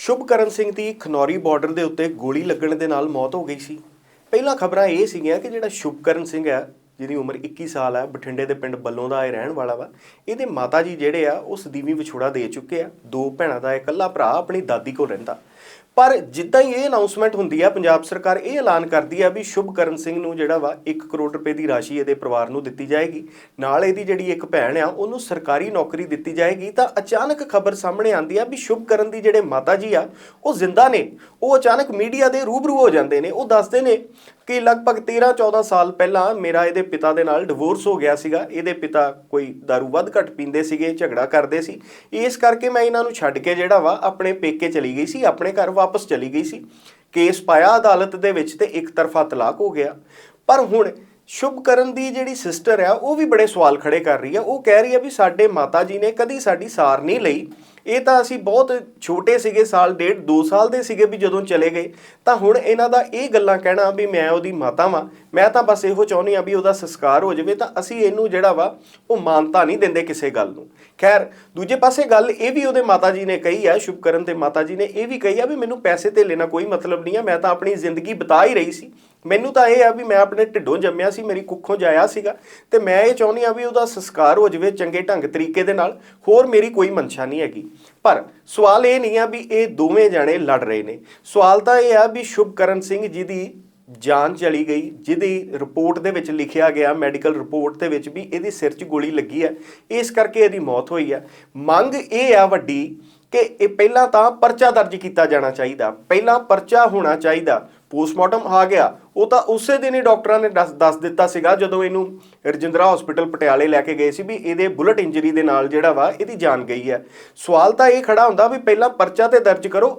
ਸ਼ੁਭਕਰਨ ਸਿੰਘ ਦੀ ਖਨੌਰੀ ਬਾਰਡਰ ਦੇ ਉੱਤੇ ਗੋਲੀ ਲੱਗਣ ਦੇ ਨਾਲ ਮੌਤ ਹੋ ਗਈ ਸੀ। ਪਹਿਲਾਂ ਖਬਰਾਂ ਇਹ ਸੀਗੀਆਂ ਕਿ ਜਿਹੜਾ ਸ਼ੁਭਕਰਨ ਸਿੰਘ ਹੈ, ਜਿਹਦੀ ਉਮਰ 21 ਸਾਲ ਹੈ, ਬਠਿੰਡੇ ਦੇ ਪਿੰਡ ਬੱਲੋਂ ਦਾ ਇਹ ਰਹਿਣ ਵਾਲਾ ਵਾ, ਇਹਦੇ ਮਾਤਾ ਜੀ ਜਿਹੜੇ ਆ, ਉਹ ਸਦੀਵੀ ਵਿਛੋੜਾ ਦੇ ਚੁੱਕੇ ਆ। ਦੋ ਭੈਣਾਂ ਦਾ ਇਕੱਲਾ ਭਰਾ ਆਪਣੀ ਦਾਦੀ ਕੋਲ ਰਹਿੰਦਾ। ਪਰ ਜਿੱਦਾਂ ਹੀ ਇਹ ਅਨਾਉਂਸਮੈਂਟ ਹੁੰਦੀ ਆ, ਪੰਜਾਬ ਸਰਕਾਰ ਇਹ ਐਲਾਨ ਕਰਦੀ ਆ ਵੀ ਸ਼ੁਭਕਰਨ ਸਿੰਘ ਨੂੰ ਜਿਹੜਾ ਵਾ 1 ਕਰੋੜ ਰੁਪਏ ਦੀ ਰਾਸ਼ੀ ਇਹਦੇ ਪਰਿਵਾਰ ਨੂੰ ਦਿੱਤੀ ਜਾਏਗੀ। ਨਾਲ ਇਹਦੀ ਜਿਹੜੀ ਇੱਕ ਭੈਣ ਆ, ਉਹਨੂੰ ਸਰਕਾਰੀ ਨੌਕਰੀ ਦਿੱਤੀ ਜਾਏਗੀ। ਤਾਂ ਅਚਾਨਕ ਖਬਰ ਸਾਹਮਣੇ ਆਂਦੀ ਆ ਵੀ ਸ਼ੁਭਕਰਨ ਦੀ ਜਿਹੜੇ ਮਾਤਾ ਜੀ ਆ, ਉਹ ਜ਼ਿੰਦਾ ਨੇ। ਉਹ ਅਚਾਨਕ ਮੀਡੀਆ ਦੇ ਰੂਬਰੂ ਹੋ ਜਾਂਦੇ ਨੇ। ਉਹ ਦੱਸਦੇ ਨੇ ਕਿ ਲਗਭਗ 13 14 ਸਾਲ ਪਹਿਲਾਂ ਮੇਰਾ ਇਹਦੇ ਪਿਤਾ ਦੇ ਨਾਲ ਡਿਵੋਰਸ ਹੋ ਗਿਆ ਸੀਗਾ। ਇਹਦੇ ਪਿਤਾ ਕੋਈ दारू ਵੱਧ ਘੱਟ ਪੀਂਦੇ ਸੀਗੇ, ਝਗੜਾ ਕਰਦੇ ਸੀ। ਇਸ ਕਰਕੇ ਮੈਂ ਇਹਨਾਂ ਨੂੰ ਛੱਡ ਕੇ ਜਿਹੜਾ ਵਾ ਆਪਣੇ ਪੇਕੇ ਚਲੀ ਗਈ ਸੀ, ਆਪਣੇ ਘਰ ਵਾਪਸ ਚਲੀ ਗਈ ਸੀ। ਕੇਸ ਪਾਇਆ ਅਦਾਲਤ ਦੇ ਵਿੱਚ ਤੇ ਇੱਕ ਤਰਫਾ ਤਲਾਕ ਹੋ ਗਿਆ। ਪਰ ਹੁਣ ਸ਼ੁਭਕਰਨ ਦੀ ਜਿਹੜੀ ਸਿਸਟਰ ਆ, ਉਹ ਵੀ ਬੜੇ ਸਵਾਲ ਖੜੇ ਕਰ ਰਹੀ ਆ। ਉਹ ਕਹਿ ਰਹੀ ਆ ਵੀ ਸਾਡੇ ਮਾਤਾ ਜੀ ਨੇ ਕਦੀ ਸਾਡੀ ਸਾਰ ਨਹੀਂ ਲਈ। ਇਹ ਤਾਂ ਅਸੀਂ ਬਹੁਤ ਛੋਟੇ ਸੀਗੇ, ਸਾਲ ਡੇਢ 2 ਸਾਲ ਦੇ ਸੀਗੇ ਵੀ ਜਦੋਂ ਚਲੇ ਗਏ। ਤਾਂ ਹੁਣ ਇਹਨਾਂ ਦਾ ਇਹ ਗੱਲਾਂ ਕਹਿਣਾ ਵੀ ਮੈਂ ਉਹਦੀ ਮਾਤਾ ਵਾਂ। ਮੈਂ ਤਾਂ ਬਸ ਇਹੋ ਚਾਹੁੰਦੀ ਆ ਵੀ ਉਹਦਾ ਸੰਸਕਾਰ ਹੋ ਜਾਵੇ। ਤਾਂ ਅਸੀਂ ਇਹਨੂੰ ਜਿਹੜਾ ਵਾ, ਉਹ ਮਾਨਤਾ ਨਹੀਂ ਦਿੰਦੇ ਕਿਸੇ ਗੱਲ ਨੂੰ। ਖੈਰ, ਦੂਜੇ ਪਾਸੇ ਗੱਲ ਇਹ ਵੀ ਉਹਦੇ ਮਾਤਾ ਜੀ ਨੇ ਕਹੀ ਆ, ਸ਼ੁਭਕਰਨ ਤੇ ਮਾਤਾ ਜੀ ਨੇ ਇਹ ਵੀ ਕਹੀ ਆ ਵੀ ਮੈਨੂੰ ਪੈਸੇ ਤੇ ਲੈਣਾ ਕੋਈ ਮਤਲਬ ਨਹੀਂ ਆ, ਮੈਂ ਤਾਂ ਆਪਣੀ ਜ਼ਿੰਦਗੀ ਬਿਤਾ ਹੀ ਰਹੀ ਸੀ। ਮੈਨੂੰ ਤਾਂ ਇਹ ਆ ਵੀ ਮੈਂ ਆਪਣੇ ਢਿੱਡੋਂ ਜੰਮਿਆ ਸੀ, ਮੇਰੀ ਕੁੱਖੋਂ ਜਾਇਆ ਸੀਗਾ ਤੇ ਮੈਂ ਇਹ ਚਾਹੁੰਦੀ ਆ ਵੀ ਉਹਦਾ ਸੰਸਕਾਰ ਹੋ ਜਾਵੇ ਚੰਗੇ ਢੰਗ ਤਰੀਕੇ ਦੇ ਨਾਲ, ਹੋਰ ਮੇਰੀ ਕੋਈ ਮਨਸ਼ਾ ਨਹੀਂ ਹੈਗੀ। ਪਰ ਸਵਾਲ ਇਹ ਨਹੀਂ ਆ ਵੀ ਇਹ ਦੋਵੇਂ ਜਾਣੇ ਲੜ ਰਹੇ ਨੇ। ਸਵਾਲ ਤਾਂ ਇਹ ਆ ਵੀ ਸ਼ੁਭਕਰਨ ਸਿੰਘ ਜੀ ਦੀ ਜਾਨ ਚਲੀ ਗਈ, ਜਿਹਦੀ ਰਿਪੋਰਟ ਦੇ ਵਿੱਚ ਲਿਖਿਆ ਗਿਆ, ਮੈਡੀਕਲ ਰਿਪੋਰਟ ਦੇ ਵਿੱਚ ਵੀ ਇਹਦੀ ਸਿਰ 'ਚ ਗੋਲੀ ਲੱਗੀ ਹੈ। ਇਸ ਕਰਕੇ ਇਹਦੀ ਮੌਤ ਹੋਈ ਹੈ। ਮੰਗ ਇਹ ਆ ਵੱਡੀ ਕਿ ਇਹ ਪਹਿਲਾਂ ਤਾਂ ਪਰਚਾ ਦਰਜ ਕੀਤਾ ਜਾਣਾ ਚਾਹੀਦਾ, ਪਹਿਲਾਂ ਪਰਚਾ ਹੋਣਾ ਚਾਹੀਦਾ। ਪੋਸਟਮਾਰਟਮ ਆ ਗਿਆ। ਉਹ ਤਾਂ ਉਸੇ ਦਿਨ ਹੀ ਡਾਕਟਰਾਂ ਨੇ ਦੱਸ ਦੱਸ ਦਿੱਤਾ ਸੀਗਾ, ਜਦੋਂ ਇਹਨੂੰ ਰਜਿੰਦਰਾ ਹਸਪੀਟਲ ਪਟਿਆਲੇ ਲੈ ਕੇ ਗਏ ਸੀ ਵੀ ਇਹਦੇ ਬੁਲਟ ਇੰਜਰੀ ਦੇ ਨਾਲ ਜਿਹੜਾ ਵਾ ਇਹਦੀ ਜਾਨ ਗਈ ਹੈ। ਸਵਾਲ ਤਾਂ ਇਹ ਖੜਾ ਹੁੰਦਾ ਵੀ ਪਹਿਲਾਂ ਪਰਚਾ ਤੇ ਦਰਜ ਕਰੋ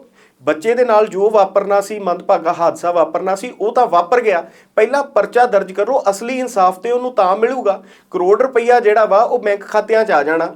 ਬੱਚੇ ਦੇ ਨਾਲ ਜੋ ਵਾਪਰਨਾ ਸੀ, ਮੰਦਭਾਗਾ ਹਾਦਸਾ ਵਾਪਰਨਾ ਸੀ, ਉਹ ਤਾਂ ਵਾਪਰ ਗਿਆ। ਪਹਿਲਾਂ ਪਰਚਾ ਦਰਜ ਕਰੋ, ਅਸਲੀ ਇਨਸਾਫ ਤੇ ਉਹਨੂੰ ਤਾਂ ਮਿਲੂਗਾ। ਕਰੋੜ ਰੁਪਈਆ ਜਿਹੜਾ ਵਾ, ਉਹ ਬੈਂਕ ਖਾਤਿਆਂ 'ਚ ਆ ਜਾਣਾ।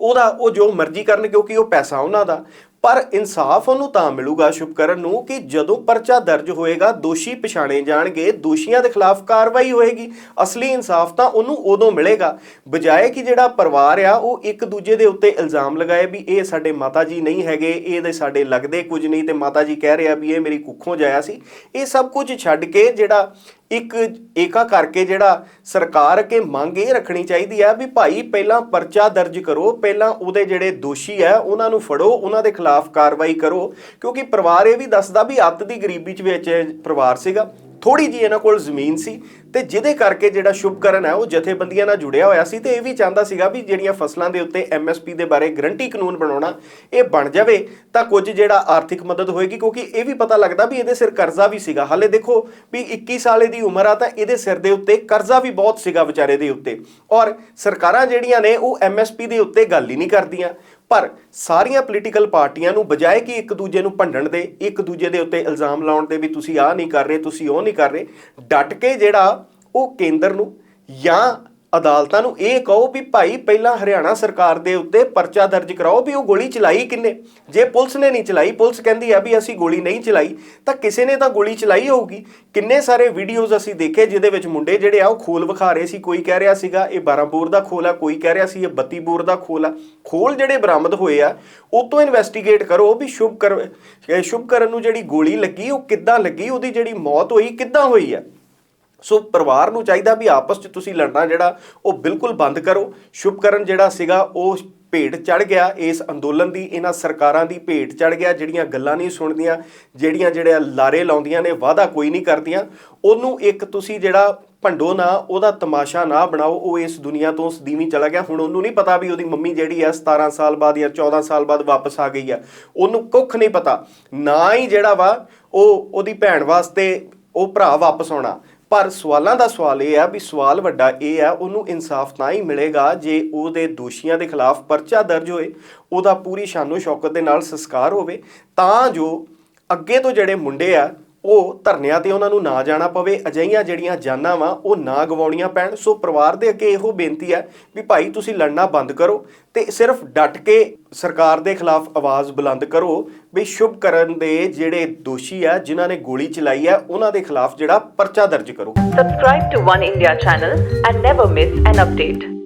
ਉਹਦਾ, ਉਹ ਜੋ ਮਰਜ਼ੀ ਕਰਨ, ਕਿਉਂਕਿ ਉਹ ਪੈਸਾ ਉਹਨਾਂ ਦਾ। ਪਰ ਇਨਸਾਫ ਉਹਨੂੰ ਤਾਂ ਮਿਲੂਗਾ ਸ਼ੁਭਕਰਨ ਨੂੰ ਕਿ ਜਦੋਂ ਪਰਚਾ ਦਰਜ ਹੋਏਗਾ, ਦੋਸ਼ੀ ਪਛਾਣੇ ਜਾਣਗੇ, ਦੋਸ਼ੀਆਂ ਦੇ ਖਿਲਾਫ ਕਾਰਵਾਈ ਹੋਏਗੀ। ਅਸਲੀ ਇਨਸਾਫ ਤਾਂ ਉਹਨੂੰ ਉਦੋਂ ਮਿਲੇਗਾ। ਬਜਾਏ ਕਿ ਜਿਹੜਾ ਪਰਿਵਾਰ ਆ, ਉਹ ਇੱਕ ਦੂਜੇ ਦੇ ਉੱਤੇ ਇਲਜ਼ਾਮ ਲਗਾਏ ਵੀ ਇਹ ਸਾਡੇ ਮਾਤਾ ਜੀ ਨਹੀਂ ਹੈਗੇ ਇਹਦੇ ਸਾਡੇ ਲੱਗਦੇ ਕੁਝ ਨਹੀਂ ਤੇ ਮਾਤਾ ਜੀ ਕਹਿ ਰਿਹਾ ਵੀ ਇਹ ਮੇਰੀ ਕੁੱਖੋਂ ਜਾਇਆ ਸੀ। ਇਹ ਸਭ ਕੁਝ ਛੱਡ ਕੇ ਜਿਹੜਾ ਇੱਕ ਏਕਾ ਕਰਕੇ ਜਿਹੜਾ ਸਰਕਾਰ ਅੱਗੇ ਮੰਗ ਇਹ ਰੱਖਣੀ ਚਾਹੀਦੀ ਹੈ ਵੀ ਭਾਈ ਪਹਿਲਾਂ ਪਰਚਾ ਦਰਜ ਕਰੋ, ਪਹਿਲਾਂ ਉਹਦੇ ਜਿਹੜੇ ਦੋਸ਼ੀ ਹੈ ਉਹਨਾਂ ਨੂੰ ਫੜੋ, ਉਹਨਾਂ ਦੇ ਖਿਲਾਫ ਕਾਰਵਾਈ ਕਰੋ, ਕਿਉਂਕਿ ਪਰਿਵਾਰ ਇਹ ਵੀ ਦੱਸਦਾ ਵੀ ਅੱਤ ਦੀ ਗਰੀਬੀ ਚ ਵਿੱਚ ਪਰਿਵਾਰ ਸੀਗਾ। ਥੋੜੀ ਜੀ ਇਹਨਾਂ ਕੋਲ ਜ਼ਮੀਨ ਸੀ ਤੇ ਜਿਹਦੇ ਕਰਕੇ ਜਿਹੜਾ ਸ਼ੁਭਕਰਨ ਹੈ ਉਹ ਜਥੇਬੰਦੀਆਂ ਨਾਲ ਜੁੜਿਆ ਹੋਇਆ ਸੀ ਤੇ ਇਹ ਵੀ ਚਾਹੁੰਦਾ ਸੀਗਾ ਵੀ ਜਿਹੜੀਆਂ ਫਸਲਾਂ ਦੇ ਉੱਤੇ ਐਮਐਸਪੀ ਦੇ ਬਾਰੇ ਗਰੰਟੀ ਕਾਨੂੰਨ ਬਣਾਉਣਾ ਇਹ ਬਣ ਜਾਵੇ ਤਾਂ ਕੁਝ ਜਿਹੜਾ ਆਰਥਿਕ ਮਦਦ ਹੋਏਗੀ, ਕਿਉਂਕਿ ਇਹ ਵੀ ਪਤਾ ਲੱਗਦਾ ਵੀ ਇਹਦੇ ਸਿਰ ਕਰਜ਼ਾ ਵੀ ਸੀਗਾ। ਹਾਲੇ ਦੇਖੋ ਵੀ 21 ਸਾਲੇ ਦੀ ਉਮਰ ਆ ਤਾਂ ਇਹਦੇ ਸਿਰ ਦੇ ਉੱਤੇ ਕਰਜ਼ਾ ਵੀ ਬਹੁਤ ਸੀਗਾ ਵਿਚਾਰੇ ਦੇ ਉੱਤੇ। ਔਰ ਸਰਕਾਰਾਂ ਜਿਹੜੀਆਂ ਨੇ ਉਹ ਐਮਐਸਪੀ ਦੇ ਉੱਤੇ ਗੱਲ ਹੀ ਨਹੀਂ ਕਰਦੀਆਂ। ਪਰ ਸਾਰੀਆਂ ਪੋਲੀਟੀਕਲ ਪਾਰਟੀਆਂ ਨੂੰ ਬਜਾਏ ਕਿ ਇੱਕ ਦੂਜੇ ਨੂੰ ਭੰਡਣ ਦੇ, ਇੱਕ ਦੂਜੇ ਦੇ ਉੱਤੇ ਇਲਜ਼ਾਮ ਲਾਉਣ ਦੇ ਵੀ ਤੁਸੀਂ ਆਹ ਨਹੀਂ ਕਰ ਰਹੇ, ਤੁਸੀਂ ਉਹ ਨਹੀਂ ਕਰ ਰਹੇ, ਡਟ ਕੇ ਜਿਹੜਾ ਉਹ ਕੇਂਦਰ ਨੂੰ ਜਾਂ ਅਦਾਲਤਾਂ ਨੂੰ ਇਹ ਕਹੋ ਵੀ ਭਾਈ ਪਹਿਲਾਂ ਹਰਿਆਣਾ ਸਰਕਾਰ ਦੇ ਉੱਤੇ ਪਰਚਾ ਦਰਜ ਕਰਾਓ ਵੀ ਉਹ ਗੋਲੀ ਚਲਾਈ ਕਿੰਨੇ? ਜੇ ਪੁਲਿਸ ਨੇ ਨਹੀਂ ਚਲਾਈ, ਪੁਲਿਸ ਕਹਿੰਦੀ ਆ ਵੀ ਅਸੀਂ ਗੋਲੀ ਨਹੀਂ ਚਲਾਈ, ਤਾਂ ਕਿਸੇ ਨੇ ਤਾਂ ਗੋਲੀ ਚਲਾਈ ਹੋਊਗੀ। ਕਿੰਨੇ ਸਾਰੇ ਵੀਡੀਓਜ਼ ਅਸੀਂ ਦੇਖੇ ਜਿਹਦੇ ਵਿੱਚ ਮੁੰਡੇ ਜਿਹੜੇ ਆ ਉਹ ਖੋਲ ਵਿਖਾ ਰਹੇ ਸੀ, ਕੋਈ ਕਹਿ ਰਿਹਾ ਸੀਗਾ ਇਹ 12 ਬੋਰ ਦਾ ਖੋਲ ਆ, ਕੋਈ ਕਹਿ ਰਿਹਾ ਸੀ ਇਹ 32 ਬੋਰ ਦਾ ਖੋਲ ਆ। ਖੋਲ ਜਿਹੜੇ ਬਰਾਮਦ ਹੋਏ ਆ, ਉਹ ਤੋਂ ਇਨਵੈਸਟੀਗੇਟ ਕਰੋ ਵੀ ਸ਼ੁਭ ਕਰ ਸ਼ੁਭ ਕਰਨ ਨੂੰ ਜਿਹੜੀ ਗੋਲੀ ਲੱਗੀ, ਉਹ ਕਿੱਦਾਂ ਲੱਗੀ, ਉਹਦੀ ਜਿਹੜੀ ਮੌਤ ਹੋਈ, ਕਿੱਦਾਂ ਹੋਈ ਆ? ਸੋ ਪਰਿਵਾਰ ਨੂੰ ਚਾਹੀਦਾ ਵੀ ਆਪਸ 'ਚ ਤੁਸੀਂ ਲੜਨਾ ਜਿਹੜਾ ਉਹ ਬਿਲਕੁਲ ਬੰਦ ਕਰੋ। ਸ਼ੁਭਕਰਨ ਜਿਹੜਾ ਸੀਗਾ ਉਹ ਭੇਟ ਚੜ ਗਿਆ। ਇਸ ਅੰਦੋਲਨ ਦੀ, ਇਹਨਾਂ ਸਰਕਾਰਾਂ ਦੀ ਭੇਟ ਚੜ ਗਿਆ, ਜਿਹੜੀਆਂ ਗੱਲਾਂ ਨਹੀਂ ਸੁਣਦੀਆਂ, ਜਿਹੜੀਆਂ ਜਿਹੜਿਆ ਲਾਰੇ ਲਾਉਂਦੀਆਂ ਨੇ, ਵਾਅਦਾ ਕੋਈ ਨਹੀਂ ਕਰਦੀਆਂ। ਉਹਨੂੰ ਇੱਕ ਤੁਸੀਂ ਜਿਹੜਾ ਭੰਡੋ ਨਾ, ਉਹਦਾ ਤਮਾਸ਼ਾ ਨਾ ਬਣਾਓ, ਉਹ ਇਸ ਦੁਨੀਆ ਤੋਂ ਸਦੀਵੀ ਚਲਾ ਗਿਆ। ਹੁਣ ਉਹਨੂੰ ਨਹੀਂ ਪਤਾ ਵੀ ਉਹਦੀ ਮੰਮੀ ਜਿਹੜੀ ਆ 17 ਸਾਲ ਬਾਅਦ ਜਾਂ 14 ਸਾਲ ਬਾਅਦ ਵਾਪਸ ਆ ਗਈ ਆ। ਉਹਨੂੰ ਕੁੱਖ ਨਹੀਂ ਪਤਾ। ਨਾ ਹੀ ਜਿਹੜਾ ਵਾ ਉਹ ਉਹਦੀ ਭੈਣ ਵਾਸਤੇ ਉਹ ਭਰਾ ਵਾਪਸ ਆਉਣਾ। ਪਰ ਸਵਾਲਾਂ ਦਾ ਸਵਾਲ ਇਹ ਆ ਵੀ ਸਵਾਲ ਵੱਡਾ ਇਹ ਆ, ਉਹਨੂੰ ਇਨਸਾਫ ਤਾਂ ਹੀ ਮਿਲੇਗਾ ਜੇ ਉਹਦੇ ਦੋਸ਼ੀਆਂ ਦੇ ਖਿਲਾਫ ਪਰਚਾ ਦਰਜ ਹੋਏ, ਉਹਦਾ ਪੂਰੀ ਸ਼ਾਨੋ ਸ਼ੌਕਤ ਦੇ ਨਾਲ ਸੰਸਕਾਰ ਹੋਵੇ, ਤਾਂ ਜੋ ਅੱਗੇ ਤੋਂ ਜਿਹੜੇ ਮੁੰਡੇ ਆ ਉਹ ਧਰਨਿਆਂ ਤੇ ਉਹਨਾਂ ਨੂੰ ਨਾ ਜਾਣਾ ਪਵੇ ਅਜਈਆਂ ਜਿਹੜੀਆਂ ਜਾਨਾਂ ਵਾ, ਉਹ ਨਾ ਗਵਾਉਣੀਆਂ ਪੈਣ ਸੋ ਪਰਿਵਾਰ ਦੇ ਅੱਗੇ ਇਹੋ ਬੇਨਤੀ ਹੈ ਵੀ ਭਾਈ ਤੁਸੀਂ ਲੜਨਾ ਬੰਦ ਕਰੋ ਤੇ ਸਿਰਫ ਡਟ ਕੇ ਸਰਕਾਰ ਦੇ ਖਿਲਾਫ ਆਵਾਜ਼ ਬੁਲੰਦ ਕਰੋ ਵੀ ਸ਼ੁਭ ਕਰਨ ਦੇ ਜਿਹੜੇ ਦੋਸ਼ੀ ਆ, ਜਿਨ੍ਹਾਂ ਨੇ ਗੋਲੀ ਚਲਾਈ ਹੈ ਉਹਨਾਂ ਦੇ ਖਿਲਾਫ ਜਿਹੜਾ ਪਰਚਾ ਦਰਜ ਕਰੋ subscribe to One India channel and never miss an update.